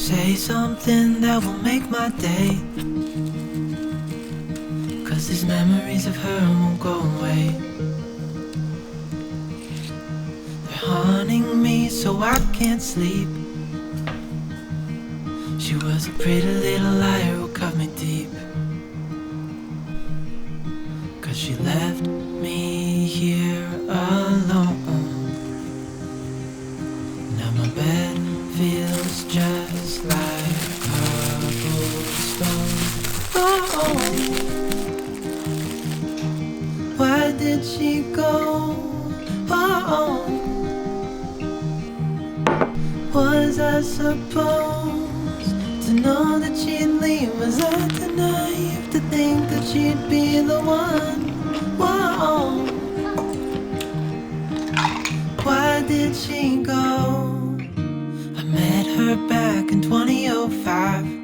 Say something that will make my day. Cause these memories of her won't go away. They're haunting me so I can't sleep. She was a pretty little liar who cut me deep. Cause she left me here alone. Now my bed feels just like a cobblestone. Oh, why did she go? Oh, was I supposed to know that she'd leave? Was I too naive to think that she'd be the one? Whoa. back in 2005.